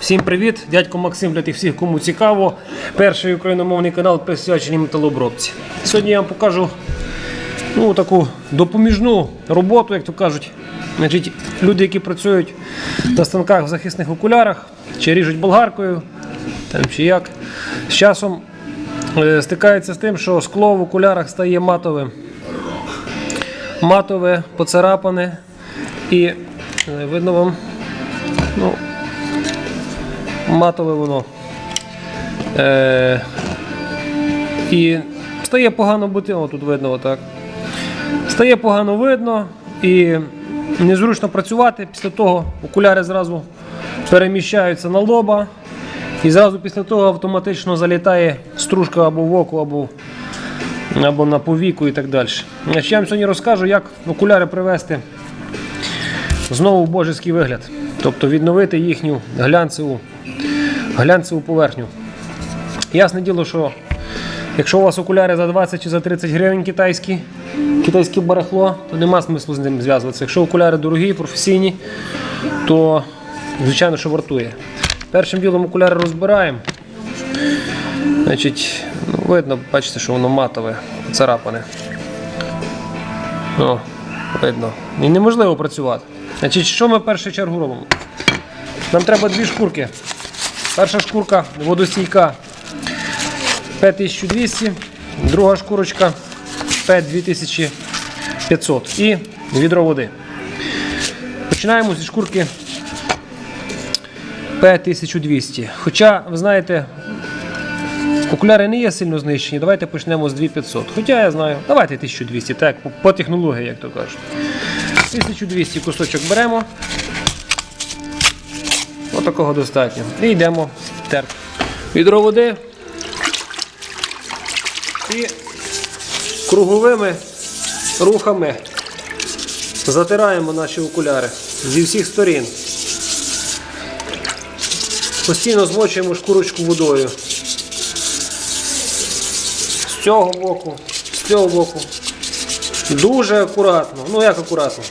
Всім привіт! Дядько Максим для тих всіх, кому цікаво. Перший україномовний канал присвячений металообробці. Сьогодні я вам покажу ну, таку допоміжну роботу, як то кажуть. Значить, люди, які працюють на станках в захисних окулярах, чи ріжуть болгаркою, там, чи як, з часом е, стикаються з тим, що скло в окулярах стає матовим. Матове, поцарапане і е, видно вам. Ну, матове воно. Е, і стає погано бути, о, тут видно отак. Стає погано видно і незручно працювати. Після того окуляри зразу переміщаються на лоба. І зразу після того автоматично залітає стружка або в око, або, або на повіку і так далі. Значить, Я вам сьогодні розкажу, як окуляри привести знову в божеський вигляд. Тобто відновити їхню глянцеву, глянцеву поверхню. Ясне діло, що якщо у вас окуляри за 20 чи за 30 гривень китайські, китайське барахло, то нема смислу з ним зв'язуватися. Якщо окуляри дорогі, професійні, то звичайно, що вартує. Першим ділом окуляри розбираємо. Значить, ну, видно, бачите, що воно матове, царапане. О, видно. І неможливо працювати. Значить, що ми в першу чергу робимо? Нам треба дві шкурки. Перша шкурка водостійка P1200, друга шкурочка P2500 і відро води. Починаємо зі шкурки P1200. Хоча, ви знаєте, окуляри не є сильно знищені. Давайте почнемо з 2500. Хоча я знаю, давайте 1200, так, по технології, як то кажуть. 1200 кусочок беремо. Отакого достатньо. І йдемо терти. Відро води. І круговими рухами затираємо наші окуляри зі всіх сторін. Постійно змочуємо шкурочку водою. З цього боку, з цього боку. Дуже акуратно. Ну як акуратно?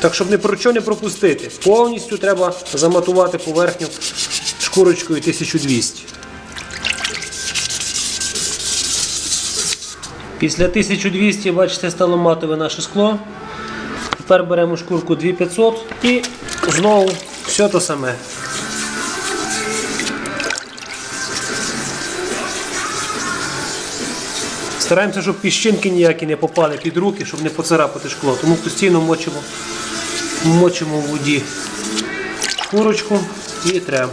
Так, щоб не про що не пропустити. Повністю треба заматувати поверхню шкурочкою 1200. Після 1200, бачите, стало матове наше скло. Тепер беремо шкурку 2500 і знову все те саме. Стараємося, щоб піщинки ніякі не попали під руки, щоб не поцарапати шкло. Тому постійно мочимо, мочимо в воді курочку і трем.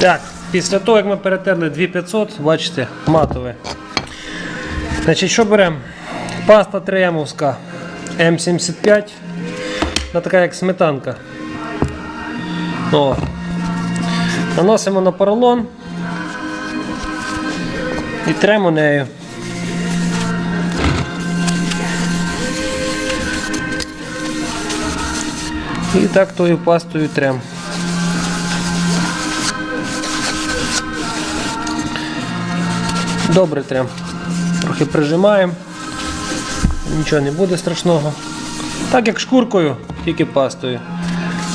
Так, після того, як ми перетерли 2500, бачите, матове. Значить, що беремо? Паста триемовська М75. Вона така як сметанка. О. Наносимо на поролон і тремо нею. І так тою пастою трем. Добре трем. Трохи прижимаємо. Нічого не буде страшного. Так як шкуркою, тільки пастою.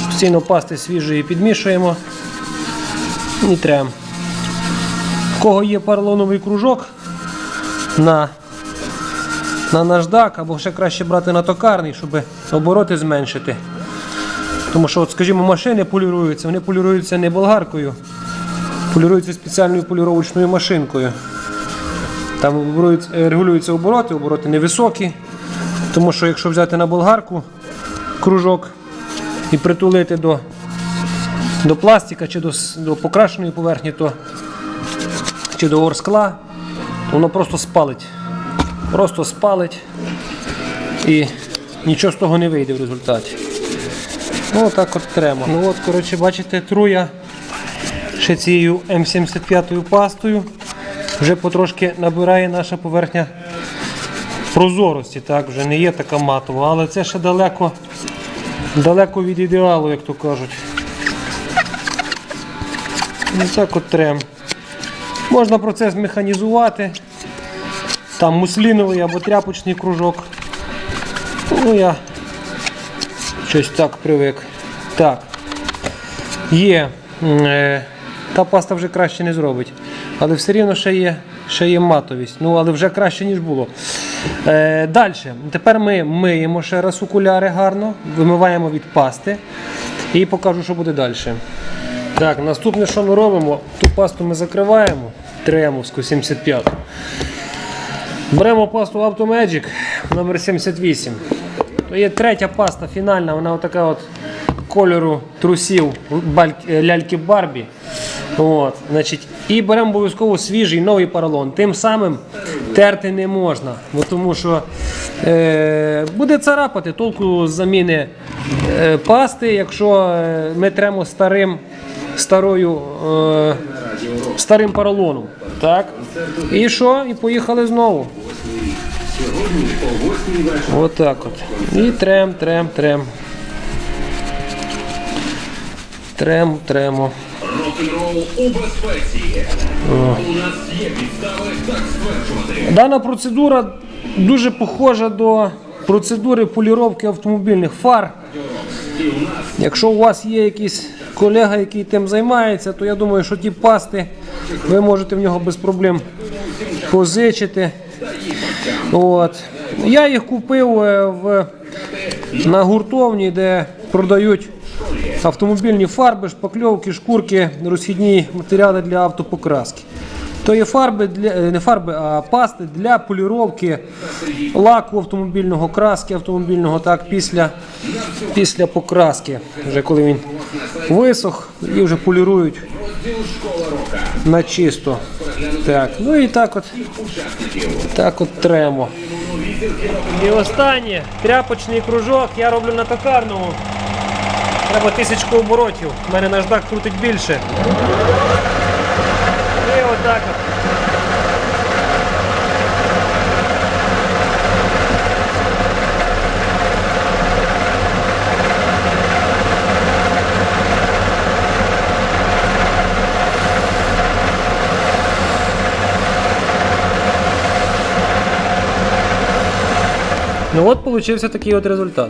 Постійно пасти свіжої підмішуємо і трем. В кого є поролоновий кружок на, на наждак, або ще краще брати на токарний, щоб обороти зменшити. Тому що, от, скажімо, машини поліруються, вони поліруються не болгаркою, поліруються спеціальною поліровочною машинкою. Там е, регулюються обороти, обороти невисокі. Тому що якщо взяти на болгарку кружок і притулити до, до пластика чи до, до покрашеної поверхні, то, чи до орскла, воно просто спалить. Просто спалить і нічого з того не вийде в результаті. Ну, отак от тремо. Ну от, коротше, бачите, труя ще цією М75 пастою. Вже потрошки набирає наша поверхня прозорості, так, вже не є така матова, але це ще далеко, далеко від ідеалу, як то кажуть. І так от трем. Можна процес механізувати, там мусліновий або тряпочний кружок. Ну, я щось так привик. Так. Є. Е, та паста вже краще не зробить. Але все рівно ще є, ще є матовість. Ну, але вже краще, ніж було. Е, Далі. Тепер ми миємо ще раз окуляри гарно, вимиваємо від пасти і покажу, що буде далі. Так, наступне, що ми робимо, ту пасту ми закриваємо. Тремовську 75. Беремо пасту Automagic номер 78. То є третя паста фінальна, вона отака от кольору трусів е, ляльки Барбі. От, значить, і беремо обов'язково свіжий новий поролон. Тим самим терти не можна, бо тому що е, буде царапати толку заміни е, пасти, якщо е, ми тремо старим, старою, е, старим поролоном. Так? І що? І поїхали знову. Отак от. І трем, трем, трем. Трем, тремо. У нас є підстави так стверджувати. Дана процедура дуже похожа до процедури поліровки автомобільних фар. Якщо у вас є якийсь колега, який тим займається, то я думаю, що ті пасти ви можете в нього без проблем позичити. От. Я їх купив е, в, на гуртовні, де продають автомобільні фарби, шпакльовки, шкурки, розхідні матеріали для автопокраски. То є фарби для е, не фарби, а пасти для поліровки лаку автомобільного, краски автомобільного, так після, після покраски, вже коли він висох і вже полірують на чисто. Так, ну і так от, так от тремо. І останнє тряпочний кружок я роблю на токарному. Треба тисячку оборотів. У мене наждак крутить більше. І отак от. Ну от получився такий от результат.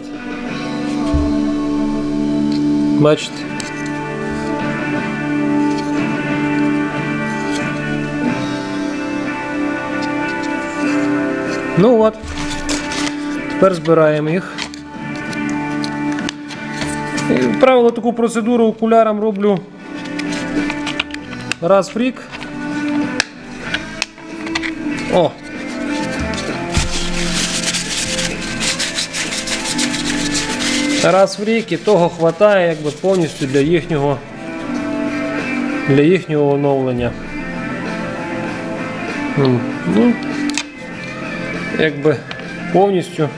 Бачите? Ну от. Тепер збираємо їх. І, правило, таку процедуру окулярам роблю раз в рік. О! Раз в рік і того хватає якби повністю для їхнього для їхнього оновлення. Ну, якби повністю.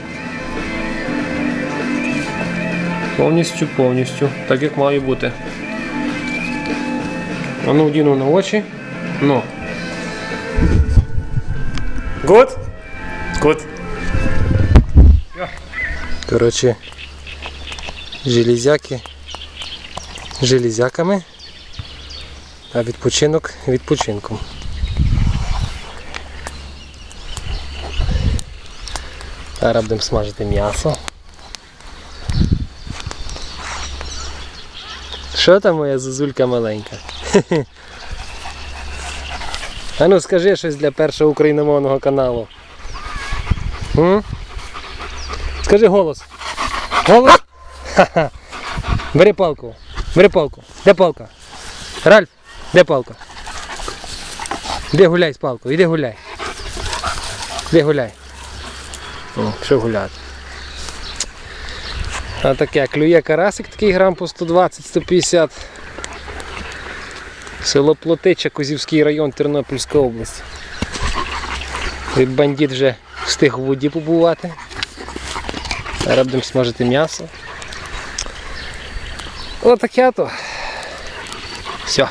Повністю, повністю, так як має бути. А ну вдіну на очі. Ну. Good? Good. Коротше, железяки железяками, а відпочинок відпочинком. Зараз будемо смажити м'ясо. Що там моя зозулька маленька? А ну скажи щось для першого україномовного каналу. М? Скажи голос. Голос. Ха-ха. Бери палку. Бери палку. Де палка? Ральф, де палка? Іди гуляй з палкою, іди гуляй. Іди гуляй. Що гуляти. А таке, клює карасик такий грам по 120-150. Село Плотича, Козівський район, Тернопільська область. І бандит вже встиг у воді побувати. Зараз будемо смажити м'ясо. Отаке то. Все.